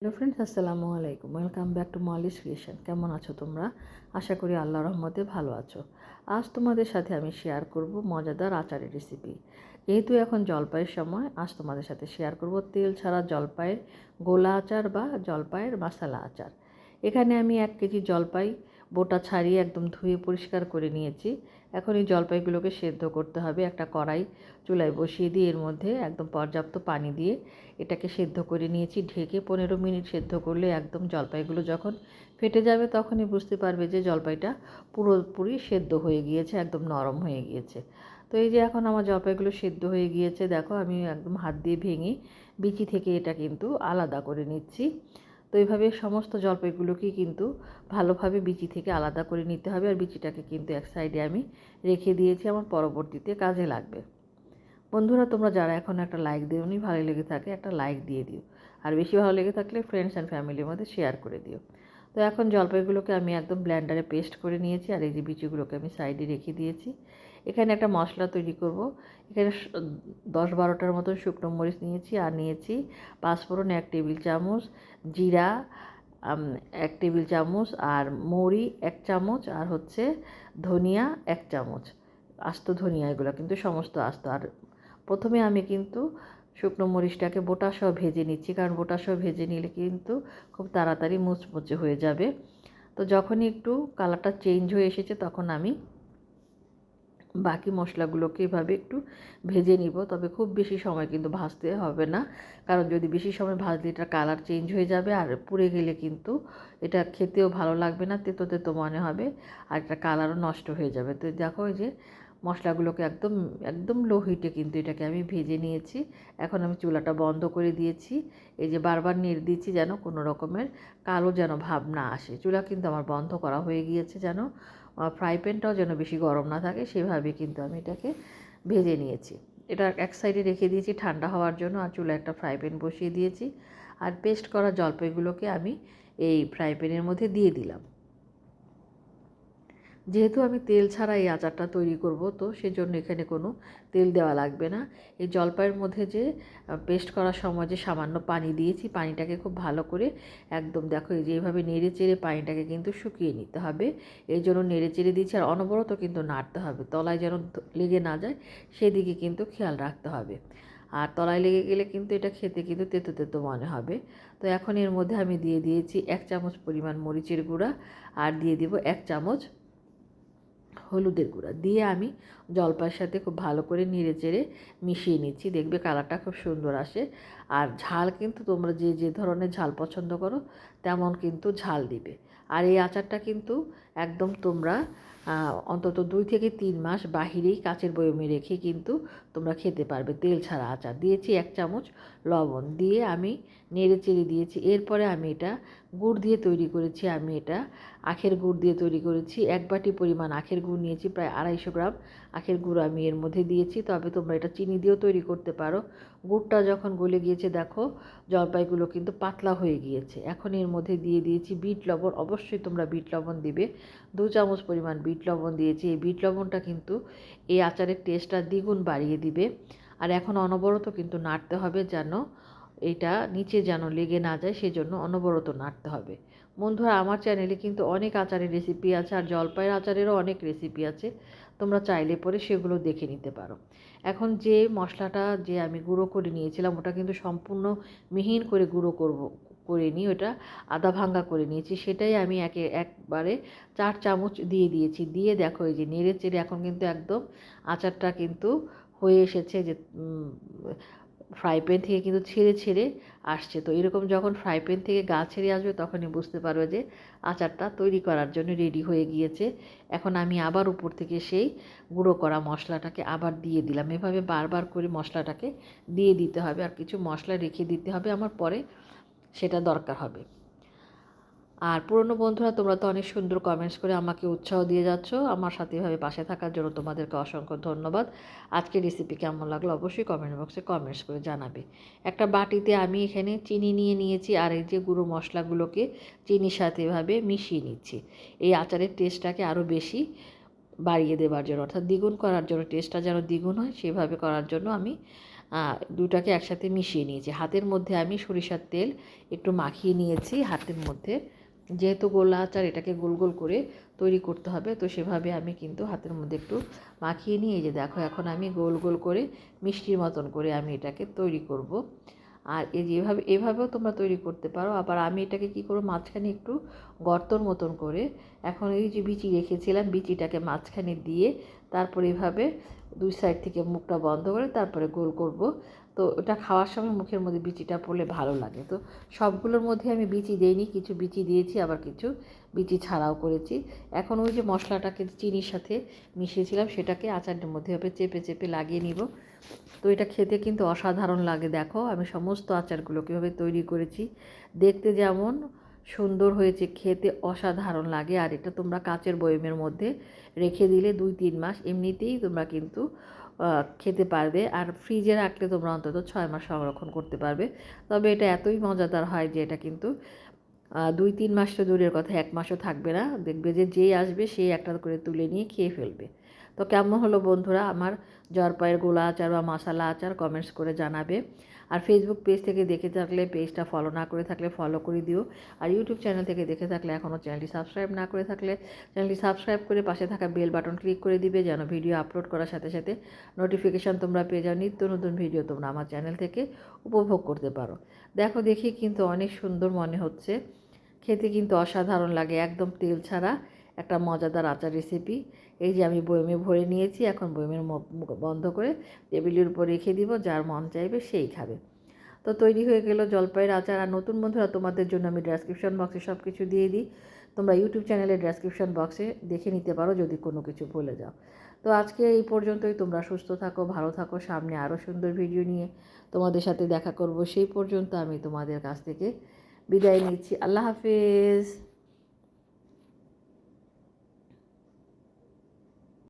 Hello friends আসসালামু আলাইকুম। Welcome back to Molly's creation কেমন আছো তোমরা? আশা করি আল্লাহ রহমতে ভালো আছো। আজ তোমাদের সাথে আমি শেয়ার করব মজাদার আচারের রেসিপি যেহেতু এখন জলপাইয়ের সময়, আজ তোমাদের সাথে শেয়ার করব তেল ছাড়া জলপাইয়ের গোলা আচার বা জলপাইয়ের মশালা আচার। এখানে আমি এক কেজি জলপাই বোটা ছাড়িয়ে একদম ধুয়ে পরিষ্কার করে নিয়েছি। এখন এই জলপাইগুলোকে সেদ্ধ করতে হবে একটা কড়াই চুলায় বসিয়ে দিয়ে এর মধ্যে একদম পর্যাপ্ত পানি দিয়ে এটাকে সেদ্ধ করে নিয়েছি। ঢেকে পনেরো মিনিট সেদ্ধ করলে একদম জলপাইগুলো যখন ফেটে যাবে তখনই বুঝতে পারবে যে জলপাইটা পুরোপুরি সেদ্ধ হয়ে গিয়েছে, একদম নরম হয়ে গিয়েছে। তো এই যে এখন আমার জলপাইগুলো সেদ্ধ হয়ে গিয়েছে, দেখো আমি একদম হাত দিয়ে ভেঙে বিচি থেকে এটা কিন্তু আলাদা করে নিচ্ছি। তো এইভাবে সমস্ত জলপাইগুলোকেই কিন্তু ভালোভাবে বিচি থেকে আলাদা করে নিতে হবে। আর বিচিটাকে কিন্তু এক সাইডে আমি রেখে দিয়েছি, আমার পরবর্তীতে কাজে লাগবে। বন্ধুরা, তোমরা যারা এখন একটা লাইক দিওনি ভালো লেগে থাকে, একটা লাইক দিয়ে দিও। আর বেশি ভালো লেগে থাকলে ফ্রেন্ডস অ্যান্ড ফ্যামিলির মধ্যে শেয়ার করে দিও। তো এখন জলপাইগুলোকে আমি একদম ব্ল্যান্ডারে পেস্ট করে নিয়েছি আর এই যে বিচিগুলোকে আমি সাইডে রেখে দিয়েছি। এখানে একটা মশলা তৈরি করব। এখানে দশ বারোটার মতন শুকনো মরিচ নিয়েছি আর নিয়েছি পাঁচফোড়ন, এক টেবিল চামচ, জিরা এক টেবিল চামচ আর মৌরি, এক চামচ আর হচ্ছে ধনিয়া, এক চামচ। আস্ত ধনিয়া এগুলো, কিন্তু সমস্ত আস্ত। আর প্রথমে আমি কিন্তু শুকনো মরিচটাকে বোটাসহ ভেজে নিচ্ছি, কারণ বোটাসহ ভেজে নিলে কিন্তু খুব তাড়াতাড়ি মুচমুচে হয়ে যাবে। তো যখনই একটু কালারটা চেঞ্জ হয়ে এসেছে, তখন আমি বাকি মশলাগুলোকে এভাবে একটু ভেজে নিব। তবে খুব বেশি সময় কিন্তু ভাজতে হবে না, কারণ যদি বেশি সময় ভাজলে এটা কালার চেঞ্জ হয়ে যাবে আর পুড়ে গেলে কিন্তু এটা খেতেও ভালো লাগবে না, তেতো তেতো মনে হবে আর এটা কালারও নষ্ট হয়ে যাবে। তো দেখো যে মশলাগুলোকে একদম একদম লো হিটে কিন্তু এটাকে আমি ভেজে নিয়েছি। এখন আমি চুলাটা বন্ধ করে দিয়েছি। এই যে বারবার নেড়ে দিচ্ছি যেন কোনো রকমের কালো যেন ভাব না আসে। চুলা কিন্তু আমার বন্ধ করা হয়ে গিয়েছে যেন। ফ্রাই প্যানটাও যেন বেশি গরম না থাকে, সেভাবে কিন্তু আমি এটাকে ভেজে নিয়েছি। এটা এক সাইডে রেখে দিয়েছি ঠান্ডা হওয়ার জন্য আর চুলা একটা ফ্রাই প্যান বসিয়ে দিয়েছি। আর পেস্ট করা জলপাইগুলোকে আমি এই ফ্রাই প্যানের মধ্যে দিয়ে দিলাম। যেহেতু আমি তেল ছাড়া এই আচারটা তৈরি করব, তো সেজন্য এখানে কোনো তেল দেওয়া লাগবে না। এই জলপাইয়ের মধ্যে যে পেস্ট করার সময় যে সামান্য পানি দিয়েছি, পানিটাকে খুব ভালো করে একদম দেখো এই যে এইভাবে নেড়ে চেড়ে পানিটাকে কিন্তু শুকিয়ে নিতে হবে। এই জন্য নেড়ে চেড়ে দিয়েছি আর অনবরত কিন্তু নাড়তে হবে। তলায় যেন লেগে না যায়, সেদিকে কিন্তু খেয়াল রাখতে হবে। আর তলায় লেগে গেলে কিন্তু এটা খেতে কিন্তু তেতো তেতো মনে হবে। তো এখন এর মধ্যে আমি দিয়ে দিয়েছি এক চামচ পরিমাণ মরিচের গুঁড়া আর দিয়ে দিব এক চামচ হলুদের গুঁড়া দিয়ে আমি জলপাইয়ের সাথে খুব ভালো করে নেড়ে চেড়ে মিশিয়ে নিচ্ছি। দেখবে কালারটা খুব সুন্দর আসে। আর ঝাল কিন্তু তোমরা যে যে ধরনের ঝাল পছন্দ করো, তেমন কিন্তু ঝাল দিবে। আর এই আচারটা কিন্তু একদম তোমরা অন্তত দুই থেকে তিন মাস বাহিরেই কাচের বয়মে রেখে কিন্তু তোমরা খেতে পারবে। তেল ছাড়া আচার। দিয়েছি এক চামচ লবণ। দিয়ে আমি নেড়ে চেড়ে দিয়েছি। এরপরে আমি এটা গুড় দিয়ে তৈরি করেছি আমি এটা। আখের গুড় দিয়ে তৈরি করেছি। এক বাটি পরিমাণ আখের গুড় নিয়েছি, প্রায় আড়াইশো গ্রাম আখের গুঁড়ো আমি এর মধ্যে দিয়েছি। তবে তোমরা এটা চিনি দিয়েও তৈরি করতে পারো। গুড়টা যখন গলে গিয়েছে, দেখো জলপাইগুলো কিন্তু পাতলা হয়ে গিয়েছে। এখন এর মধ্যে দিয়ে দিয়েছি বিট লবণ। অবশ্যই তোমরা বিট লবণ দিবে। দু চামচ পরিমাণ বিট লবণ দিয়েছি। এই বিট লবণটা কিন্তু এই আচারের টেস্টটা দ্বিগুণ বাড়িয়ে দিবে। আর এখন অনবরত কিন্তু নাড়তে হবে যেন এটা নিচে যেন লেগে না যায় সেজন্য অনবরত নাড়তে হবে। বন্ধুরা, আমার চ্যানেলে কিন্তু অনেক আচারের রেসিপি আছে আর জলপাইয়ের আচারেরও অনেক রেসিপি আছে। তোমরা চাইলে পরে সেগুলো দেখে নিতে পারো। এখন যে মশলাটা যে আমি গুঁড়ো করে নিয়েছিলাম, ওটা কিন্তু সম্পূর্ণ মিহিন করে গুঁড়ো করব, করে নিই ওটা আদা ভাঙ্গা করে নিয়েছি। সেটাই আমি একে, একবারে চার চামচ দিয়ে দিয়েছি। দিয়ে দেখো এই যে নেড়ে চেড়ে এখন কিন্তু একদম আচারটা কিন্তু হয়ে এসেছে যে ফ্রাই প্যান থেকে কিন্তু ছেড়ে ছেড়ে আসছে। তো এরকম যখন ফ্রাই প্যান থেকে গা ছেড়ে আসবে, তখনই বুঝতে পারবে যে আচারটা তৈরি করার জন্য রেডি হয়ে গিয়েছে। এখন আমি আবার উপর থেকে সেই গুঁড়ো করা মশলাটাকে আবার দিয়ে দিলাম। এভাবে বারবার করে মশলাটাকে দিয়ে দিতে হবে। আর কিছু মশলা রেখে দিতে হবে, আমার পরে সেটা দরকার হবে। আর পুরনো বন্ধুরা, তোমরা তো অনেক সুন্দর কমেন্টস করে আমাকে উৎসাহ দিয়ে যাচ্ছ। আমার সাথে এভাবে পাশে থাকার জন্য তোমাদেরকে অসংখ্য ধন্যবাদ। আজকের রেসিপি কেমন লাগল অবশ্যই কমেন্ট বক্সে কমেন্টস করে জানাবে। একটা বাটিতে আমি এখানে চিনি নিয়ে নিয়েছি আর এই যে গুঁড়ো মশলাগুলোকে চিনির সাথে এভাবে মিশিয়ে নিচ্ছি। এই আচারের টেস্টটাকে আরও বেশি বাড়িয়ে দেওয়ার জন্য, অর্থাৎ দ্বিগুণ করার জন্য টেস্টটা যেন দ্বিগুণ হয়, সেভাবে করার জন্য আমি দুটাকে একসাথে মিশিয়ে নিয়েছি। হাতের মধ্যে আমি সরিষার তেল একটু মাখিয়ে নিয়েছি, হাতের মধ্যে যেহেতু গোলা আচার এটাকে গোল গোল করে তৈরি করতে হবে, তো সেভাবে আমি কিন্তু হাতের মধ্যে একটু মাখিয়ে নিয়ে যে দেখো, এখন আমি গোল গোল করে মিষ্টির মতন করে আমি এটাকে তৈরি করব। আর এই যেভাবে এভাবেও তোমরা তৈরি করতে পারো। আবার আমি এটাকে কি করব, মাঝখানে একটু গর্তর মতন করে, এখন এই যে বিচি রেখেছিলাম, বিচিটাকে মাঝখানে দিয়ে তারপর এভাবে দুই সাইড থেকে মুখটা বন্ধ করে তারপরে গোল করব। তো ওটা খাওয়ার সময় মুখের মধ্যে বিচিটা পড়লে ভালো লাগে। তো সবগুলোর মধ্যে আমি বিচি দিইনি, কিছু বিচি দিয়েছি, আবার কিছু বিচি ছাড়াও করেছি। এখন ওই যে মশলাটাকে চিনির সাথে মিশিয়েছিলাম, সেটাকে আচারটার মধ্যে এভাবে চেপে চেপে লাগিয়ে নিব। তো এটা খেতে কিন্তু অসাধারণ লাগে, দেখো। আমি সমস্ত আচারগুলো কীভাবে তৈরি করেছি, দেখতে যেমন সুন্দর হয়েছে, খেতে অসাধারণ লাগে। আর এটা তোমরা কাচের বয়মের মধ্যে রেখে দিলে দুই তিন মাস, এমনিতেই তোমরা কিন্তু খেতে পারবে। আর ফ্রিজে রাখলে তোমরা অন্তত ছয় মাস সংরক্ষণ করতে পারবে। তবে এটা এতই মজাদার হয় যে এটা কিন্তু দুই তিন মাস তো দূরের কথা, এক মাসও থাকবে না। দেখবে যে যেই আসবে সেই একটা করে তুলে নিয়ে খেয়ে ফেলবে। তো কেমন হলো বন্ধুরা? আমার জরপায়ের গোলা আচার বা মশালা আচার কমেন্টস করে জানাবে। আর ফেসবুক পেজ থেকে দেখে থাকলে পেজটা ফলো না করে থাকলে ফলো করে দিও। আর ইউটিউব চ্যানেল থেকে দেখে থাকলে এখনও চ্যানেলটি সাবস্ক্রাইব না করে থাকলে চ্যানেলটি সাবস্ক্রাইব করে পাশে থাকা বেল বাটন ক্লিক করে দিবে যেন ভিডিও আপলোড করার সাথে সাথে নোটিফিকেশান তোমরা পেয়ে যাও। নিত্য নতুন ভিডিও তোমরা আমার চ্যানেল থেকে উপভোগ করতে পারো। দেখো দেখি কিন্তু অনেক সুন্দর মনে হচ্ছে। খেতে কিন্তু অসাধারণ লাগে, একদম তেল ছাড়া। একটা মজাদার আচার রেসিপি এই যে আমি বয়মে ভরে নিয়েছি, এখন বয়মের বন্ধ করে টেবিলের উপর রেখে দিব, যার মন চাইবে সেই খাবে। তো তৈরি হয়ে গেল জলপাইয়ের আচার। আর নতুন বন্ধুরা, তোমাদের জন্য আমি ডেসক্রিপশন বক্সে সব কিছু দিয়ে দিই। তোমরা ইউটিউব চ্যানেলের ডেসক্রিপশন বক্সে দেখে নিতে পারো, যদি কোনো কিছু ভুলে যাও। তো আজকে এই পর্যন্তই। তোমরা সুস্থ থাকো, ভালো থাকো, সামনে আরও সুন্দর ভিডিও নিয়ে তোমাদের সাথে দেখা করব। সেই পর্যন্ত আমি তোমাদের কাছ থেকে বিদায় নিচ্ছি। আল্লাহ হাফেজ।